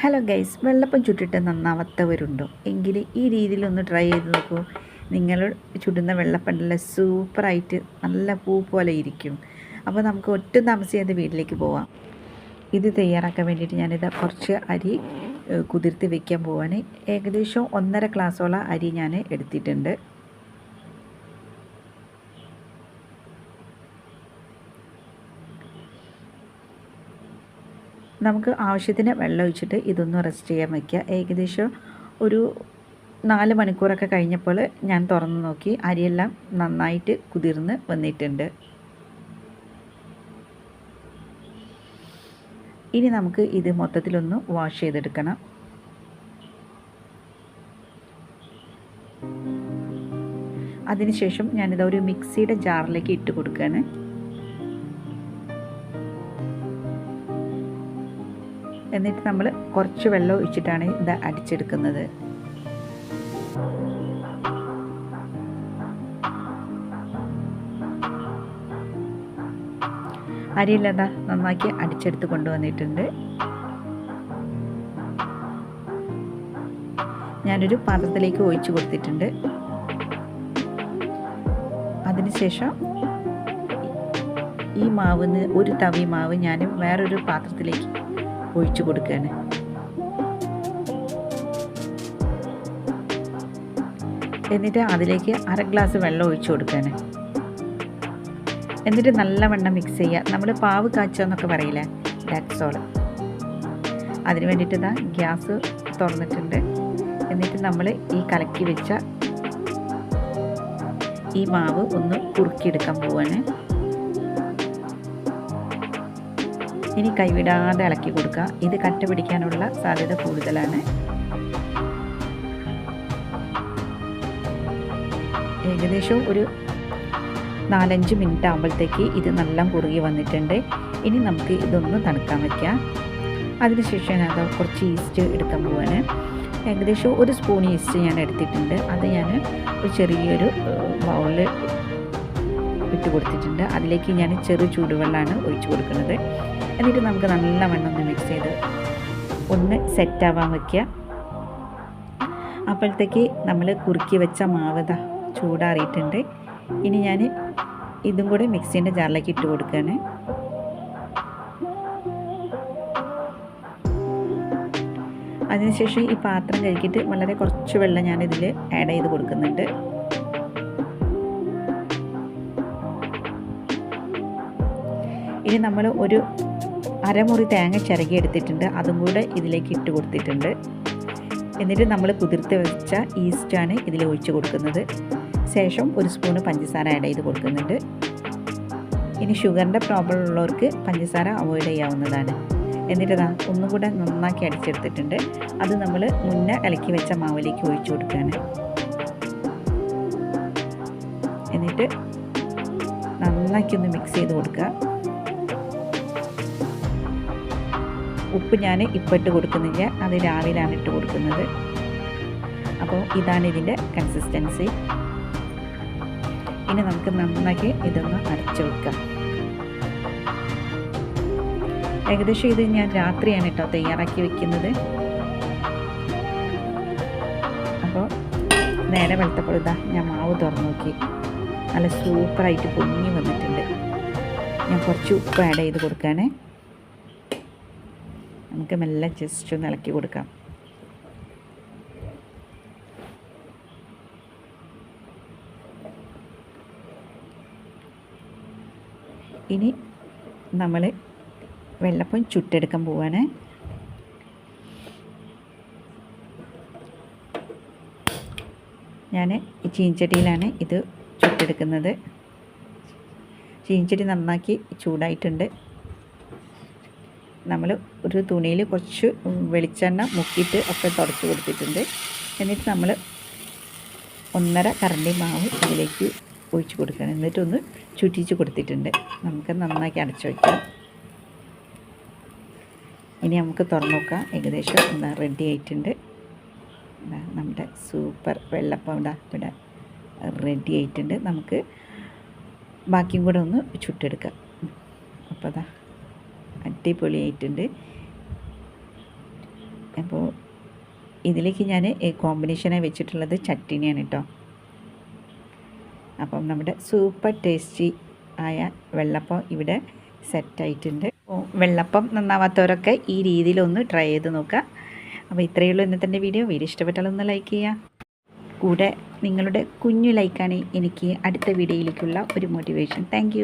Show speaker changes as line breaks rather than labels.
Hello guys വെള്ളപ്പം ചുട്ടിട്ട് നന്നാവാത്തവരുണ്ടോ? എങ്കിൽ ഈ രീതിയിലൊന്ന് ട്രൈ ചെയ്ത് നോക്കൂ. നിങ്ങൾ ചുടുന്ന വെള്ളപ്പം നല്ല സൂപ്പറായിട്ട് നല്ല പൂ പോലെ ഇരിക്കും. അപ്പോൾ നമുക്ക് ഒട്ടും താമസിയാതെ വീട്ടിലേക്ക് പോവാം. ഇത് തയ്യാറാക്കാൻ വേണ്ടിയിട്ട് ഞാനിത് കുറച്ച് അരി കുതിർത്ത് വെക്കാൻ പോവാണ്. ഏകദേശം ഒന്നര ഗ്ലാസ്സോളം അരി ഞാൻ എടുത്തിട്ടുണ്ട്. നമുക്ക് ആവശ്യത്തിന് വെള്ളം ഒഴിച്ചിട്ട് ഇതൊന്ന് റെസ്റ്റ് ചെയ്യാൻ വയ്ക്കുക ഏകദേശം ഒരു നാല് മണിക്കൂറൊക്കെ കഴിഞ്ഞപ്പോൾ ഞാൻ തുറന്ന് നോക്കി. അരിയെല്ലാം നന്നായിട്ട് കുതിർന്ന് വന്നിട്ടുണ്ട്. ഇനി നമുക്ക് ഇത് മൊത്തത്തിലൊന്ന് വാഷ് ചെയ്തെടുക്കണം. അതിനുശേഷം ഞാനിത് ഒരു മിക്സിയുടെ ജാറിലേക്ക് ഇട്ട് കൊടുക്കുകയാണ്. എന്നിട്ട് നമ്മൾ കുറച്ച് വെള്ളം ഒഴിച്ചിട്ടാണ് ഇത് അടിച്ചെടുക്കുന്നത്. അരിയില്ലതാ നന്നാക്കി അടിച്ചെടുത്ത് കൊണ്ടുവന്നിട്ടുണ്ട്. ഞാനൊരു പാത്രത്തിലേക്ക് ഒഴിച്ചു കൊടുത്തിട്ടുണ്ട്. അതിനുശേഷം ഈ മാവിന് ഒരു തവി മാവ് ഞാൻ വേറൊരു പാത്രത്തിലേക്ക് ഒഴിച്ചു കൊടുക്കുകയാണ് എന്നിട്ട് അതിലേക്ക് അര ഗ്ലാസ് വെള്ളം ഒഴിച്ചു കൊടുക്കുകയാണ് എന്നിട്ട് നല്ലവണ്ണം മിക്സ് ചെയ്യുക. നമ്മൾ പാവ് കാച്ചുക പറയില്ല പറയില്ലേ? ഡാക്സോൾ അതിന് വേണ്ടിയിട്ട് ഇതാ ഗ്യാസ് തുറന്നിട്ടുണ്ട്. എന്നിട്ട് നമ്മൾ ഈ കലക്കി വെച്ച ഈ മാവ് ഒന്ന് കുറുക്കിയെടുക്കാൻ പോവാണ്. ഇനി കൈവിടാതെ ഇളക്കി കൊടുക്കുക. ഇത് കട്ട പിടിക്കാനുള്ള സാധ്യത കൂടുതലാണ്. ഏകദേശം ഒരു നാലഞ്ച് മിനിറ്റ് ആകുമ്പോഴത്തേക്ക് ഇത് നല്ല കുറുകി വന്നിട്ടുണ്ട്. ഇനി നമുക്ക് ഇതൊന്ന് തണുക്കാൻ വയ്ക്കാം അതിനുശേഷം അത് കുറച്ച് ഈസ്റ്റ് എടുക്കാൻ പോവാണ്. ഏകദേശം ഒരു സ്പൂൺ ഈസ്റ്റ് ഞാൻ എടുത്തിട്ടുണ്ട്. അത് ഞാൻ ഒരു ചെറിയൊരു ബൗളിൽ ഇട്ട് കൊടുത്തിട്ടുണ്ട്. അതിലേക്ക് ഞാൻ ചെറു ചൂടുവെള്ളമാണ് ഒഴിച്ച് കൊടുക്കുന്നത്. എന്നിട്ട് നമുക്ക് നല്ലവണ്ണം ഒന്ന് മിക്സ് ചെയ്ത് ഒന്ന് സെറ്റാവാൻ വയ്ക്കുക അപ്പോഴത്തേക്ക് നമ്മൾ കുറുക്കി വെച്ച മാവത ചൂടാറിയിട്ടുണ്ട്. ഇനി ഞാൻ ഇതും കൂടെ മിക്സീന്റെ ജാറിലേക്ക് ഇട്ട് കൊടുക്കുകയാണ്. അതിനുശേഷം ഈ പാത്രം കഴുകിയിട്ട് വളരെ കുറച്ച് വെള്ളം ഞാനിതിൽ ആഡ് ചെയ്ത് കൊടുക്കുന്നുണ്ട്. ഇനി നമ്മൾ ഒരു അരമുറി തേങ്ങ ചിരകി എടുത്തിട്ടുണ്ട് അതും കൂടെ ഇതിലേക്ക് ഇട്ട് കൊടുത്തിട്ടുണ്ട്. എന്നിട്ട് നമ്മൾ കുതിർത്ത് വെച്ച ഈസ്റ്റാണ് ഇതിൽ ഒഴിച്ച് കൊടുക്കുന്നത്. ശേഷം ഒരു സ്പൂണ് പഞ്ചസാര ആഡ് ചെയ്ത് കൊടുക്കുന്നുണ്ട്. ഇനി ഷുഗറിന്റെ പ്രോബ്ലം ഉള്ളവർക്ക് പഞ്ചസാര അവോയ്ഡ് ചെയ്യാവുന്നതാണ്. എന്നിട്ട് ഒന്നും കൂടെ നന്നാക്കി അടിച്ചെടുത്തിട്ടുണ്ട്. അത് നമ്മൾ മുന്നേ ഇളക്കി വെച്ച മാവിലേക്ക് ഒഴിച്ചു കൊടുക്കുകയാണ്. എന്നിട്ട് നന്നാക്കി ഒന്ന് മിക്സ് ചെയ്ത് കൊടുക്കുക. ഉപ്പ് ഞാൻ ഇപ്പം ഇട്ട് കൊടുക്കുന്നില്ല. അത് രാവിലെയാണ് ഇട്ട് കൊടുക്കുന്നത്. അപ്പോൾ ഇതാണ് ഇതിന്റെ കൺസിസ്റ്റൻസി ഇനി നമുക്ക് നന്നാക്കി ഇതൊന്ന് അരച്ചു വെക്കാം. ഏകദേശം ഇത് ഞാൻ രാത്രിയാണ് കേട്ടോ തയ്യാറാക്കി വെക്കുന്നത്. അപ്പോൾ നേരെ വെളുത്തപ്പോഴുതാ ഞാൻ മാവ് തുറന്നു നോക്കി. നല്ല സൂപ്പറായിട്ട് പൊങ്ങി വന്നിട്ടുണ്ട്. ഞാൻ കുറച്ച് ഉപ്പ് ആഡ് ചെയ്ത് കൊടുക്കുകയാണേ നമുക്ക് മെല്ലെ ജസ്റ്റ് ഒന്ന് ഇളക്കി കൊടുക്കാം. ഇനി നമ്മൾ വെള്ളപ്പം ചുട്ടെടുക്കാൻ പോവാണ്. ഞാൻ ഈ ചീഞ്ചട്ടിയിലാണ് ഇത് ചുട്ടെടുക്കുന്നത്. ചീഞ്ചട്ടി നന്നാക്കി ചൂടായിട്ടുണ്ട്. നമ്മൾ ഒരു തുണിയിൽ കുറച്ച് വെളിച്ചെണ്ണ മുക്കിയിട്ട് ഒക്കെ തുടച്ച് കൊടുത്തിട്ടുണ്ട്. എന്നിട്ട് നമ്മൾ ഒന്നര കറണ്ടി മാവ് ഇതിലേക്ക് ഒഴിച്ച് കൊടുക്കണം. എന്നിട്ടൊന്ന് ചുറ്റിച്ച് കൊടുത്തിട്ടുണ്ട്. നമുക്ക് നന്നാക്കി അടച്ചു വയ്ക്കാം ഇനി നമുക്ക് തുറന്നു നോക്കാം. ഏകദേശം എന്താ റെഡി ആയിട്ടുണ്ട്. നമ്മുടെ സൂപ്പർ വെള്ളപ്പം ഇടാ ഇവിടെ റെഡി ആയിട്ടുണ്ട്. നമുക്ക് ബാക്കിയും കൂടെ ഒന്ന് ചുട്ടെടുക്കാം. അപ്പോൾ അതാ അടിപൊളിയായിട്ടുണ്ട് അപ്പോൾ ഇതിലേക്ക് ഞാൻ കോമ്പിനേഷനായി വെച്ചിട്ടുള്ളത്. ചട്ടിനിയാണ് കേട്ടോ അപ്പം നമ്മുടെ സൂപ്പർ ടേസ്റ്റി ആയ വെള്ളപ്പം ഇവിടെ സെറ്റായിട്ടുണ്ട് അപ്പോൾ വെള്ളപ്പം നന്നാവാത്തവരൊക്കെ ഈ രീതിയിലൊന്ന് ട്രൈ ചെയ്ത് നോക്കുക. അപ്പോൾ ഇത്രയേ ഉള്ളൂ ഇന്നത്തെ വീഡിയോ വീഡിയോ ഇഷ്ടപ്പെട്ടാലൊന്ന് ലൈക്ക് ചെയ്യുക. കൂടെ നിങ്ങളുടെ കുഞ്ഞു ലൈക്കാണ് എനിക്ക് അടുത്ത വീഡിയോയിലേക്കുള്ള ഒരു മോട്ടിവേഷൻ താങ്ക്